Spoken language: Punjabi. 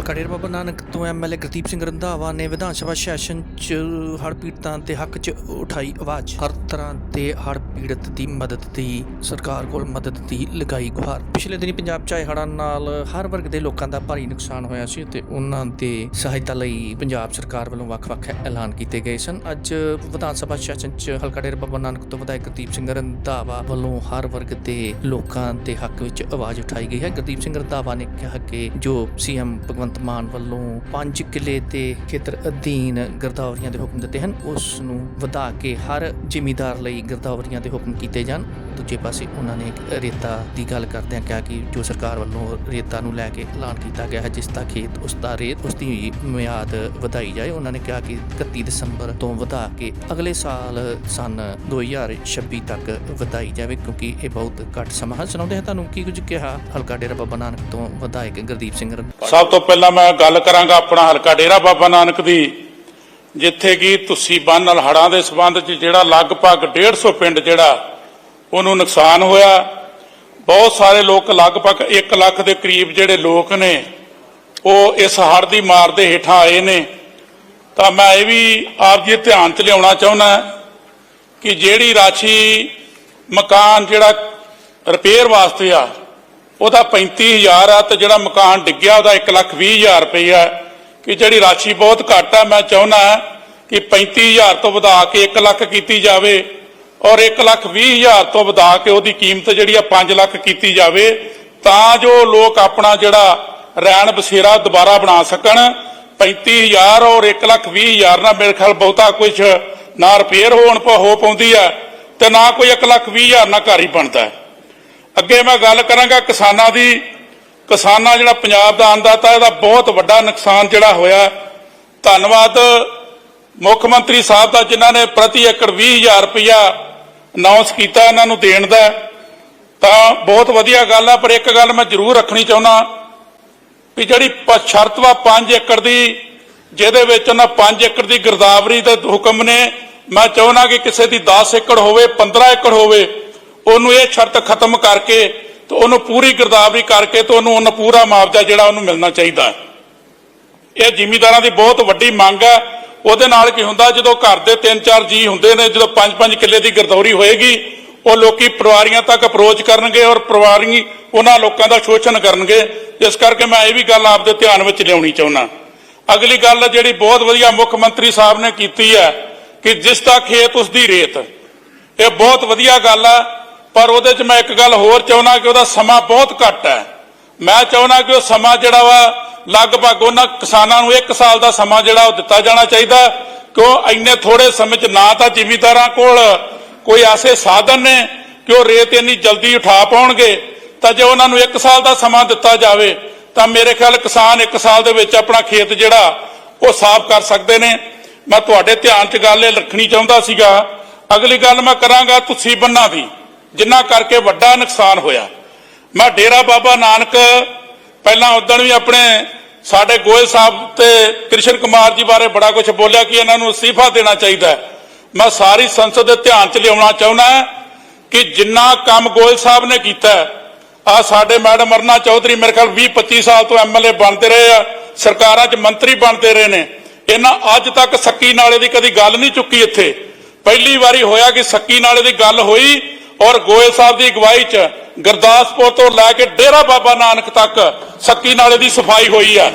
ਹਲਕਾ ਡੇਰਾ ਬਾਬਾ ਨਾਨਕ ਤੋਂ ਐਮਐਲਏ ਗੁਰਦੀਪ ਸਿੰਘ ਰੰਧਾਵਾ ਨੇ ਵਿਧਾਨ ਸਭਾ ਸੈਸ਼ਨ 'ਚ ਹੜ੍ਹ ਪੀੜਤਾਂ ਦੇ ਹੱਕ 'ਚ ਉਠਾਈ ਆਵਾਜ਼। ਹਰ ਤਰ੍ਹਾਂ ਦੇ ਹੜ੍ਹ ਪੀੜਤ ਦੀ ਮਦਦ ਦੀ ਸਰਕਾਰ ਕੋਲ ਮਦਦ ਦੀ ਲਗਾਈ ਗੁਹਾਰ। ਪਿਛਲੇ ਦਿਨੀ ਪੰਜਾਬ 'ਚ ਆਏ ਹੜ੍ਹਾਂ ਨਾਲ ਹਰ ਵਰਗ ਦੇ ਲੋਕਾਂ ਦਾ ਭਾਰੀ ਨੁਕਸਾਨ ਹੋਇਆ ਸੀ ਤੇ ਉਹਨਾਂ ਦੇ ਸਹਾਇਤਾ ਲਈ ਪੰਜਾਬ ਸਰਕਾਰ ਵੱਲੋਂ ਵੱਖ-ਵੱਖ ਐਲਾਨ ਕੀਤੇ ਗਏ ਸਨ। ਅੱਜ ਵਿਧਾਨ ਸਭਾ ਸੈਸ਼ਨ 'ਚ ਹਲਕਾ ਡੇਰਾ ਬਾਬਾ ਨਾਨਕ ਤੋਂ ਵਿਧਾਇਕ ਗੁਰਦੀਪ ਸਿੰਘ ਰੰਧਾਵਾ ਵੱਲੋਂ ਹਰ ਵਰਗ ਦੇ ਲੋਕਾਂ ਦੇ ਹੱਕ ਵਿੱਚ ਆਵਾਜ਼ ਉਠਾਈ ਗਈ ਹੈ। ਗੁਰਦੀਪ ਸਿੰਘ ਰੰਧਾਵਾ ਨੇ ਕਿਹਾ ਕਿ ਜੋ ਸੀਐਮ ਭਗਵੰਤ ਮਾਨ ਵੱਲੋਂ 5 ਕਿਲੇ ਤੇ ਖੇਤਰ ਅਧੀਨ ਗਿਰਦਾਵਰੀਆਂ ਦੇ ਹੁਕਮ ਦਿੱਤੇ ਹਨ। ਉਸ ਨੂੰ ਵਧਾ ਕੇ ਹਰ ਜ਼ਿਮੀਦਾਰ ਲਈ ਗਿਰਦਾਵਰੀਆਂ ਦੇ ਹੁਕਮ ਕੀਤੇ ਜਾਣ। ਦੂਜੇ ਪਾਸੇ ਉਹਨਾਂ ਨੇ ਰੇਤਾ ਦੀ ਗੱਲ ਕਰਦਿਆਂ ਕਿਹਾ ਕਿ ਜੋ ਸਰਕਾਰ ਵੱਲੋਂ ਰੇਤਾ ਨੂੰ ਲੈ ਕੇ ਐਲਾਨ ਕੀਤਾ ਗਿਆ ਹੈ, ਜਿਸ ਦਾ ਖੇਤ, ਉਸ ਦਾ ਰੇਤ, ਉਸ ਦੀ ਮਿਆਦ ਵਧਾਈ ਜਾਏ। ਉਹਨਾਂ ਨੇ ਕਿਹਾ ਕਿ 31 ਦਸੰਬਰ ਤੋਂ ਵਧਾ ਕੇ ਅਗਲੇ ਸਾਲ ਸਨ 2026 ਤੱਕ ਵਧਾਈ ਜਾਵੇ, ਕਿਉਂਕਿ ਇਹ ਬਹੁਤ ਘੱਟ ਸਮਾਂ ਹੈ। ਸੁਣਾਉਂਦੇ ਹਾਂ ਤੁਹਾਨੂੰ ਕੀ ਕੁਝ ਕਿਹਾ ਹਲਕਾ ਡੇਰਾ ਬਾਬਾ ਨਾਨਕ ਤੋਂ ਵਿਧਾਇਕ ਗੁਰਦੀਪ ਸਿੰਘ ਰੰਧਾਵਾ। ਸਭ ਤੋਂ ਪਹਿਲਾਂ ਮੈਂ ਗੱਲ ਕਰਾਂਗਾ ਆਪਣਾ ਹਲਕਾ ਡੇਰਾ ਬਾਬਾ ਨਾਨਕ ਦੀ, ਜਿੱਥੇ ਕਿ ਤੁਸੀਂ ਬੰਨ ਨਾਲ ਹੜਾਂ ਦੇ ਸਬੰਧ 'ਚ ਜਿਹੜਾ ਲਗਭਗ 150 ਪਿੰਡ ਜਿਹੜਾ, ਉਹਨੂੰ ਨੁਕਸਾਨ ਹੋਇਆ। ਬਹੁਤ ਸਾਰੇ ਲੋਕ ਲਗਭਗ 1 ਲੱਖ ਦੇ ਕਰੀਬ ਜਿਹੜੇ ਲੋਕ ਨੇ, ਉਹ ਇਸ ਹੜ੍ਹ ਦੀ ਮਾਰ ਦੇ ਹੇਠਾਂ ਆਏ ਨੇ। ਤਾਂ ਮੈਂ ਇਹ ਵੀ ਆਪ ਜੀ ਧਿਆਨ 'ਚ ਲਿਆਉਣਾ ਚਾਹੁੰਦਾ ਕਿ ਜਿਹੜੀ ਰਾਸ਼ੀ ਮਕਾਨ ਜਿਹੜਾ ਰਿਪੇਅਰ ਵਾਸਤੇ ਆ ਉਹਦਾ 35000 ਆ ਤੇ ਜਿਹੜਾ ਮਕਾਨ ਡਿੱਗਿਆ ਉਹਦਾ 120000 ਰੁਪਈਆ ਕਿ ਜਿਹੜੀ ਰਾਸ਼ੀ ਬਹੁਤ ਘੱਟ ਆ, ਮੈਂ ਚਾਹੁੰਦਾ ਕਿ 35000 ਤੋਂ ਵਧਾ ਕੇ 1 ਲੱਖ ਕੀਤੀ ਜਾਵੇ ਔਰ 120000 ਤੋਂ ਵਧਾ ਕੇ ਉਹਦੀ ਕੀਮਤ ਜਿਹੜੀ ਆ 5 ਲੱਖ ਕੀਤੀ ਜਾਵੇ ਤਾਂ ਜੋ ਲੋਕ ਆਪਣਾ ਜਿਹੜਾ ਰਹਿਣ ਬਸੇਰਾ ਦੁਬਾਰਾ ਬਣਾ ਸਕਣ। 35000 ਔਰ 120000 ਨਾਲ ਮੇਰੇ ਖਿਆਲ ਬਹੁਤਾ ਕੁਝ ਨਾ ਰਿਪੇਅਰ ਹੋਣ ਪ- ਹੋ ਪਾਉਂਦੀ ਆ ਤੇ ਨਾ ਕੋਈ 120000 ਨਾਲ ਘਰ ਹੀ ਬਣਦਾ ਹੈ। ਅੱਗੇ ਮੈਂ ਗੱਲ ਕਰਾਂਗਾ ਕਿਸਾਨਾਂ ਦੀ। ਕਿਸਾਨਾਂ ਜਿਹੜਾ ਪੰਜਾਬ ਦਾ ਅੰਦਾਤਾ ਇਹਦਾ ਬਹੁਤ ਵੱਡਾ ਨੁਕਸਾਨ ਜਿਹੜਾ ਹੋਇਆ ਧੰਨਵਾਦ ਮੁੱਖ ਮੰਤਰੀ ਸਾਹਿਬ ਦਾ, ਜਿਨ੍ਹਾਂ ਨੇ ਪ੍ਰਤੀ ਏਕੜ 20000 ਰੁਪਇਆ ਅਨਾਉਂਸ ਕੀਤਾ ਇਹਨਾਂ ਨੂੰ ਦੇਣ ਦਾ। ਤਾਂ ਬਹੁਤ ਵਧੀਆ ਗੱਲ ਆ, ਪਰ ਇੱਕ ਗੱਲ ਮੈਂ ਜ਼ਰੂਰ ਰੱਖਣੀ ਚਾਹੁੰਦਾ ਵੀ ਜਿਹੜੀ ਪ- ਸ਼ਰਤ ਵਾ 5 ਏਕੜ ਦੀ, ਜਿਹਦੇ ਵਿੱਚ ਉਹਨਾਂ 5 ਏਕੜ ਦੀ ਗਿਰਦਾਵਰੀ ਦੇ ਹੁਕਮ ਨੇ, ਮੈਂ ਚਾਹੁੰਦਾ ਕਿ ਕਿਸੇ ਦੀ 10 ਏਕੜ ਹੋਵੇ 15 ਏਕੜ ਹੋਵੇ ਉਹਨੂੰ ਇਹ ਸ਼ਰਤ ਖਤਮ ਕਰਕੇ ਤੇ ਉਹਨੂੰ ਪੂਰੀ ਗਿਰਦਾਵਰੀ ਕਰਕੇ ਤੇ ਉਹਨੂੰ ਉਹਨਾਂ ਪੂਰਾ ਮੁਆਵਜ਼ਾ ਜਿਹੜਾ ਉਹਨੂੰ ਮਿਲਣਾ ਚਾਹੀਦਾ ਹੈ। ਇਹ ਜ਼ਿਮੀਦਾਰਾਂ ਦੀ ਬਹੁਤ ਵੱਡੀ ਮੰਗ ਹੈ। ਉਹਦੇ ਨਾਲ ਕੀ ਹੁੰਦਾ, ਜਦੋਂ ਘਰ ਦੇ 3-4 ਜੀ ਹੁੰਦੇ ਨੇ, ਜਦੋਂ 5-5 ਕਿੱਲੇ ਦੀ ਗਿਰਦੌਰੀ ਹੋਏਗੀ, ਉਹ ਲੋਕੀ ਪਰਿਵਾਰੀਆਂ ਤੱਕ ਅਪਰੋਚ ਕਰਨਗੇ ਔਰ ਪਰਿਵਾਰੀ ਉਹਨਾਂ ਲੋਕਾਂ ਦਾ ਸ਼ੋਸ਼ਣ ਕਰਨਗੇ। ਇਸ ਕਰਕੇ ਮੈਂ ਇਹ ਵੀ ਗੱਲ ਆਪਦੇ ਧਿਆਨ ਵਿੱਚ ਲਿਆਉਣੀ ਚਾਹੁੰਦਾ। ਅਗਲੀ ਗੱਲ ਜਿਹੜੀ ਬਹੁਤ ਵਧੀਆ ਮੁੱਖ ਮੰਤਰੀ ਸਾਹਿਬ ਨੇ ਕੀਤੀ ਹੈ ਕਿ ਜਿਸ ਦਾ ਖੇਤ, ਉਸ ਦੀ ਰੇਤ। ਇਹ ਬਹੁਤ ਵਧੀਆ ਗੱਲ ਆ ਪਰ ਉਹਦੇ 'ਚ ਮੈਂ ਇੱਕ ਗੱਲ ਹੋਰ ਚਾਹੁੰਦਾ ਕਿ ਉਹਦਾ ਸਮਾਂ ਬਹੁਤ ਘੱਟ ਹੈ। ਮੈਂ ਚਾਹੁੰਦਾ ਕਿ ਉਹ ਸਮਾਂ ਜਿਹੜਾ ਵਾ, ਲਗਭਗ ਉਹਨਾਂ ਕਿਸਾਨਾਂ ਨੂੰ 1 ਸਾਲ ਦਾ ਸਮਾਂ ਜਿਹੜਾ ਉਹ ਦਿੱਤਾ ਜਾਣਾ ਚਾਹੀਦਾ ਕਿਉਂ? ਇੰਨੇ ਥੋੜੇ ਸਮੇਂ 'ਚ ਨਾ ਤਾਂ ਜ਼ਿਮੀਂਦਾਰਾਂ ਕੋਲ ਕੋਈ ਐਸੇ ਸਾਧਨ ਨੇ ਕਿ ਉਹ ਰੇਤ ਇੰਨੀ ਜਲਦੀ ਉਠਾ ਪਾਉਣਗੇ। ਤਾਂ ਜੇ ਉਹਨਾਂ ਨੂੰ 1 ਸਾਲ ਦਾ ਸਮਾਂ ਦਿੱਤਾ ਜਾਵੇ, ਤਾਂ ਮੇਰੇ ਖਿਆਲ ਕਿਸਾਨ 1 ਸਾਲ ਦੇ ਵਿੱਚ ਆਪਣਾ ਖੇਤ ਜਿਹੜਾ, ਉਹ ਸਾਫ਼ ਕਰ ਸਕਦੇ ਨੇ। ਮੈਂ ਤੁਹਾਡੇ ਧਿਆਨ 'ਚ ਗੱਲ ਇਹ ਰੱਖਣੀ ਚਾਹੁੰਦਾ ਸੀਗਾ। ਅਗਲੀ ਗੱਲ ਮੈਂ ਕਰਾਂਗਾ, ਤੁਸੀਂ ਬੰਨਾ ਦੀ। ਜਿੰਨਾ ਕਰਕੇ ਵੱਡਾ ਨੁਕਸਾਨ ਹੋਇਆ। ਮੈਂ ਡੇਰਾ ਬਾਬਾ ਨਾਨਕ ਪਹਿਲਾਂ ਉਦੋਂ ਵੀ ਆਪਣੇ ਸਾਡੇ ਗੋਇਲ ਸਾਹਿਬ ਤੇ ਕ੍ਰਿਸ਼ਨ ਕੁਮਾਰ ਜੀ ਬਾਰੇ ਬੜਾ ਕੁਝ ਬੋਲਿਆ ਕਿ ਇਹਨਾਂ ਨੂੰ ਅਸਤੀਫਾ ਦੇਣਾ ਚਾਹੀਦਾ ਮੈਂ ਸਾਰੀ ਸੰਸਦ ਦੇ ਧਿਆਨ 'ਚ ਲਿਆਉਣਾ ਚਾਹੁੰਦਾ ਕਿ ਜਿੰਨਾ ਕੰਮ ਗੋਇਲ ਸਾਹਿਬ ਨੇ ਕੀਤਾ ਆ ਸਾਡੇ ਮੈਡਮ ਅਰਨਾ ਚੌਧਰੀ ਮੇਰੇ ਖਿਆਲ 20 25 ਸਾਲ ਤੋਂ ਐਮਐਲਏ ਬਣਦੇ ਰਹੇ ਆ, ਸਰਕਾਰਾਂ 'ਚ ਮੰਤਰੀ ਬਣਦੇ ਰਹੇ ਨੇ। ਇਹਨਾਂ ਅੱਜ ਤੱਕ ਸੱਕੀ ਨਾਲੇ ਦੀ ਕਦੀ ਗੱਲ ਨਹੀਂ ਚੁੱਕੀ ਇੱਥੇ। ਪਹਿਲੀ ਵਾਰੀ ਹੋਇਆ ਕਿ ਸੱਕੀ ਨਾਲੇ ਦੀ ਗੱਲ ਹੋਈ ਔਰ ਗੋਇਲ ਸਾਹਿਬ ਦੀ ਅਗਵਾਈ 'ਚ ਗੁਰਦਾਸਪੁਰ ਤੋਂ ਲੈ ਕੇ ਡੇਰਾ ਬਾਬਾ ਨਾਨਕ ਤੱਕ ਸੱਕੀ ਨਾਲੇ ਦੀ ਸਫ਼ਾਈ ਹੋਈ ਆ।